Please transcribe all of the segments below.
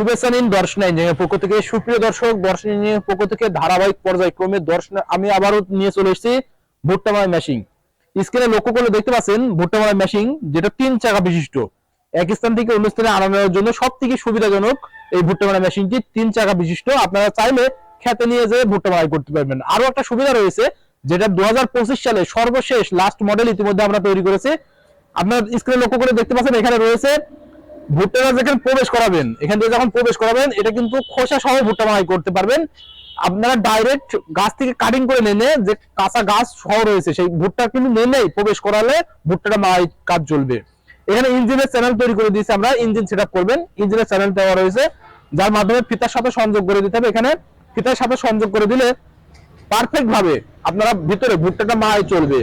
শুভেচ্ছা নিন দর্শন ইঞ্জিনিয়ার পক্ষ থেকে। সুপ্রিয় দর্শক ইঞ্জিনিয়ার পক্ষ থেকে ধারাবাহিক পর্যায়ক্রমে আমি আবারও নিয়ে চলে এসেছি স্ক্রিনে লক্ষ্য করলে দেখতে পাচ্ছেন যেটা তিন চাকা বিশিষ্ট। এক স্থান থেকে অন্য স্থানে আনানোর জন্য সব থেকে সুবিধাজনক এই ভুট্টামারা মেশিনটি তিন চাকা বিশিষ্ট। আপনারা চাইলে খেতে নিয়ে যেয়ে ভুট্টা মারাই করতে পারবেন। আরও একটা সুবিধা রয়েছে, যেটা দু হাজার পঁচিশ সালে সর্বশেষ লাস্ট মডেল ইতিমধ্যে আমরা তৈরি করেছি। আপনার স্ক্রিনে লক্ষ্য করে দেখতে পাচ্ছেন, এখানে রয়েছে ভুট্টাটা যেখানে প্রবেশ করাবেন। এখান থেকে যখন প্রবেশ করাবেন, এটা কিন্তু খোসা সহ ভুট্টা মারাই করতে পারবেন। আপনারা ডাইরেক্ট গাছ থেকে কাটিং করে নেনে যে কাঁচা গাছ সহ রয়েছে, সেই ভুট্টা কিন্তু নেনেই প্রবেশ করালে ভুট্টাটা মারাই কাজ চলবে। এখানে ইঞ্জিনের চ্যানেল তৈরি করে দিয়েছি আমরা ইঞ্জিন সেট করবেন। ইঞ্জিনের চ্যানেল দেওয়া রয়েছে, যার মাধ্যমে ফিতার সাথে সংযোগ করে দিতে হবে। এখানে ফিতার সাথে সংযোগ করে দিলে পারফেক্ট ভাবে আপনারা ভিতরে ভুট্টাটা মারাই চলবে।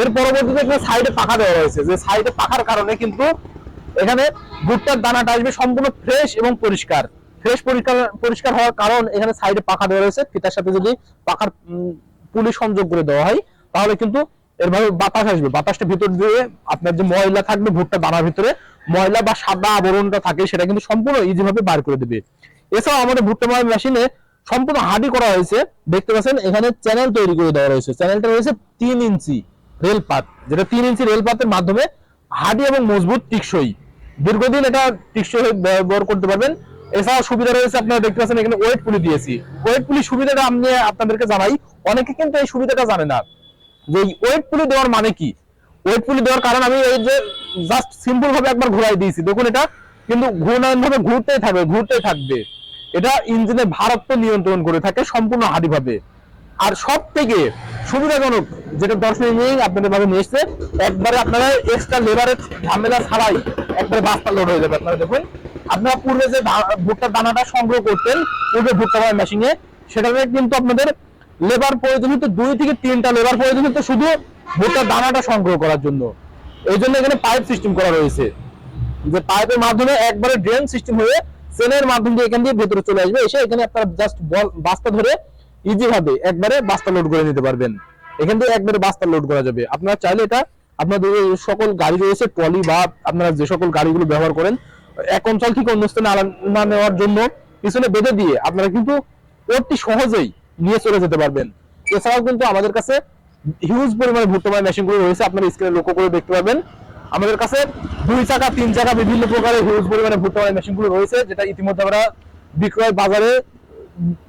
এর পরবর্তীতে সাইডে পাখা দেওয়া রয়েছে। যে সাইডে পাখার কারণে কিন্তু এখানে ভুট্টার দানাটা আসবে সম্পূর্ণ ফ্রেশ এবং পরিষ্কার। ফ্রেশ পরিষ্কার পরিষ্কার হওয়ার কারণ এখানে সাইডে পাখা দেওয়া রয়েছে। ফিতার সাথে যদি পাখার পুলি সংযোগ করে দেওয়া হয়, তাহলে কিন্তু এরভাবে বাতাস আসবে। বাতাসটা ভিতর দিয়ে আপনার যে ময়লা থাকবে, ভুট্টা দানার ভিতরে, ময়লা বা সাদা আবরণটা থাকে, সেটা কিন্তু সম্পূর্ণ ইজি ভাবে বার করে দেবে। এছাড়াও আমাদের ভুট্টা মারার মেশিনে সম্পূর্ণ হাডি করা হয়েছে। দেখতে পাচ্ছেন, এখানে চ্যানেল তৈরি করে দেওয়া রয়েছে। চ্যানেলটা রয়েছে তিন ইঞ্চি রেলপাত, যেটা তিন ইঞ্চি রেলপাতের মাধ্যমে হাডি এবং মজবুত টিকসই। দীর্ঘদিন এটা টিকসই ব্যবহার করতে পারবেন। এছাড়াও সুবিধা রয়েছে, আপনারা দেখতে পাচ্ছেন এখানে ওয়েট পুলি দিয়েছি। ওয়েট পুলি সুবিধাটা আমি আপনাদেরকে জানাই, অনেকে কিন্তু এই সুবিধাটা জানে না। যে ওয়েট পুলি দেওয়ার মানে কি? ওয়েট পুলি দেওয়ার কারণ আমি এই যে জাস্ট সিম্পল ভাবে একবার ঘুরাই দিয়েছি। দেখুন এটা, কিন্তু ঘূর্ণায়ন ভাবে ঘুরতেই থাকবে ঘুরতেই থাকবে। এটা ইঞ্জিনের ভারত্ব নিয়ন্ত্রণ করে থাকে সম্পূর্ণ হাড়ি ভাবে আর সব থেকে সুবিধাজনক, যেটা দর্শন ইঞ্জিনিয়ারিং আপনাদের ভাবে নিয়ে এসছে। একবারে আপনারা এক্সট্রা লেবারের ঝামেলা ছাড়াই একবারে বাস্তা লোড হয়ে যাবে আপনারা দেখুন। আপনারা পূর্বে যে ভুট্টার দানাটা সংগ্রহ করতেন, পূর্বে ভুট্টা মারা মেশিনে সেটাতে কিন্তু আপনাদের লেবার প্রয়োজন হতো দুই থেকে তিনটা লেবার প্রয়োজন হতো শুধু ভুট্টার দানাটা সংগ্রহ করার জন্য। এই জন্য এখানে পাইপ সিস্টেম করা রয়েছে। যে পাইপের মাধ্যমে একবারে ড্রেন সিস্টেম হয়ে সেলের মাধ্যম দিয়ে এখান দিয়ে ভেতরে চলে আসবে। এসে এখানে আপনারা জাস্ট বাস্তা ধরে ইজি ভাবে একবারে বাস্তা লোড করে নিতে পারবেন। এখান থেকে একবারে বাস্তা লোড করা যাবে। আপনারা চাইলে এটা আপনাদের সকল গাড়ি রয়েছে ট্রলি বা আপনারা যে সকল গাড়িগুলো ব্যবহার করেন, এক অঞ্চল থেকে অন্য স্থানে আলাদা নেওয়ার জন্য পিছনে বেঁধে দিয়ে আপনারা কিন্তু অতি সহজেই নিয়ে চলে যেতে পারবেন। এছাড়াও কিন্তু আমাদের কাছে হিউজ পরিমাণে ভুট্টামার মেশিনগুলো রয়েছে, আপনারা স্ক্রিনে লক্ষ্য করে দেখতে পাবেন আমাদের কাছে দুই চাকা, তিন চাকা বিভিন্ন প্রকারের হিউজ পরিমাণে ভুট্টামার মেশিনগুলো রয়েছে, যেটা ইতিমধ্যে আমরা বিক্রয় বাজারে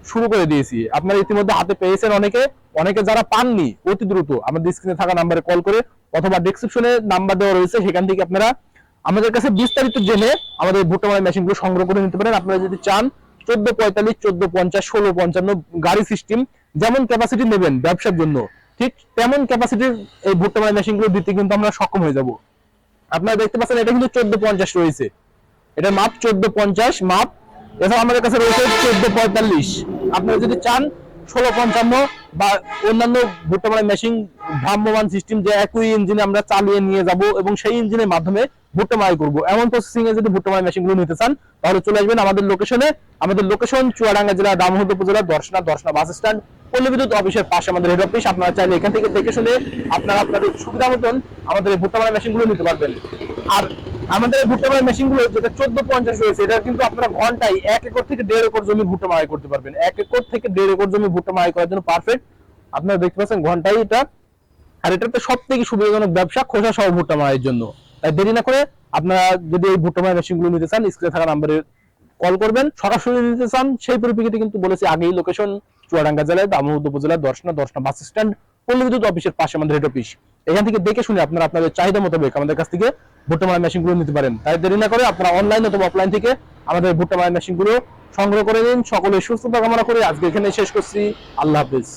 শুরু করে দিয়েছি। আপনারা ইতিমধ্যে হাতে পেয়েছেন অনেকে। অনেকে যারা পাননি, অতি দ্রুত আমাদের স্ক্রিনে থাকা নাম্বারে কল করে অথবা ডেসক্রিপশনে নাম্বার দেওয়া রয়েছে, সেখান থেকে আপনারা আমাদের কাছে বিস্তারিত জেনে আমাদের ভুট্টামার মেশিনগুলো সংগ্রহ করে নিতে পারেন। আপনারা যদি চান, চোদ্দ পঁয়তাল্লিশ, চোদ্দ পঞ্চাশ, ষোলো পঞ্চান্ন গাড়ি সিস্টেম যেমন ক্যাপাসিটি নেবেন ব্যবসার জন্য, ঠিক তেমন ক্যাপাসিটির এই ভুট্টামার মেশিনগুলো দিতে কিন্তু আমরা সক্ষম হয়ে যাব। আপনারা দেখতে পাচ্ছেন, এটা কিন্তু চোদ্দ পঞ্চাশ রয়েছে। এটার মাপ চোদ্দ পঞ্চাশ, মাপ এছাড়া আমাদের কাছে রয়েছে চোদ্দ পঁয়তাল্লিশ। আপনারা যদি চান, ষোলো পঞ্চান্ন বা অন্যান্য ভুট্টামারা মেশিন ভ্রাম্যমান সিস্টেম যে একই ইঞ্জিনে আমরা চালিয়ে নিয়ে যাব এবং সেই ইঞ্জিনের মাধ্যমে ভুট্টা মারাই করব। এমন প্রসেসিং এ যদি ভুট্টা মেশিনগুলো নিতে চান, তাহলে চলে আসবেন আমাদের লোকেশনে আমাদের লোকেশন চুয়াডাঙ্গা জেলা দামোহদ উপজেলা দর্শনা দর্শনা বাস স্ট্যান্ড পল্লী বিদ্যুৎ অফিসের পাশে আমাদের হেড অফিস আপনারা চাইলে এখান থেকে দেখে শুনে আপনারা আপনাদের সুবিধা মতন আমাদের ভুট্টা মেশিনগুলো নিতে পারবেন। আর আমাদের ভুট্টা মারাই মেশিনগুলো যেটা চোদ্দ পঞ্চাশ রয়েছে এটা কিন্তু আপনারা ঘন্টায় এক একর থেকে দেড় একর জমি ভুট্টা মারাই করতে পারবেন। এক একর থেকে দেড় একর জমি ভুট্টা মারাই করার জন্য পারফেক্ট আপনারা দেখতে পাচ্ছেন ঘন্টায় এটা। আর এটা তো সব থেকে সুবিধাজনক ব্যবসা খোসা সহ ভুট্টা মারার জন্য। তাই দেরি না করে আপনারা যদি এই ভুট্টা মারা মেশিনগুলো নিতে চান স্ক্রিনে থাকা নাম্বারে কল করবেন। সরাসরি নিতে চান, সেই পরিপ্রেক্ষিতে কিন্তু বলেছি, আগেই লোকেশন চুয়াডাঙ্গা জেলায় দামোহদ উপজেলা দর্শনা দর্শনা বাস স্ট্যান্ড পল্লী বিদ্যুৎ অফিসের পাশে আমাদের হেড অফিস এখান থেকে দেখে শুনে আপনারা আপনাদের চাহিদা মোতাবেক আমাদের কাছ থেকে ভুট্টা মারা মেশিনগুলো নিতে পারেন। তাই দেরি না করে আপনারা অনলাইন অথবা অফলাইন থেকে আমাদের ভুট্টা মারা মেশিনগুলো সংগ্রহ করে নিন। সকলে সুস্থতা কামনা করে আজকে এখানে শেষ করছি। আল্লাহ হাফিজ।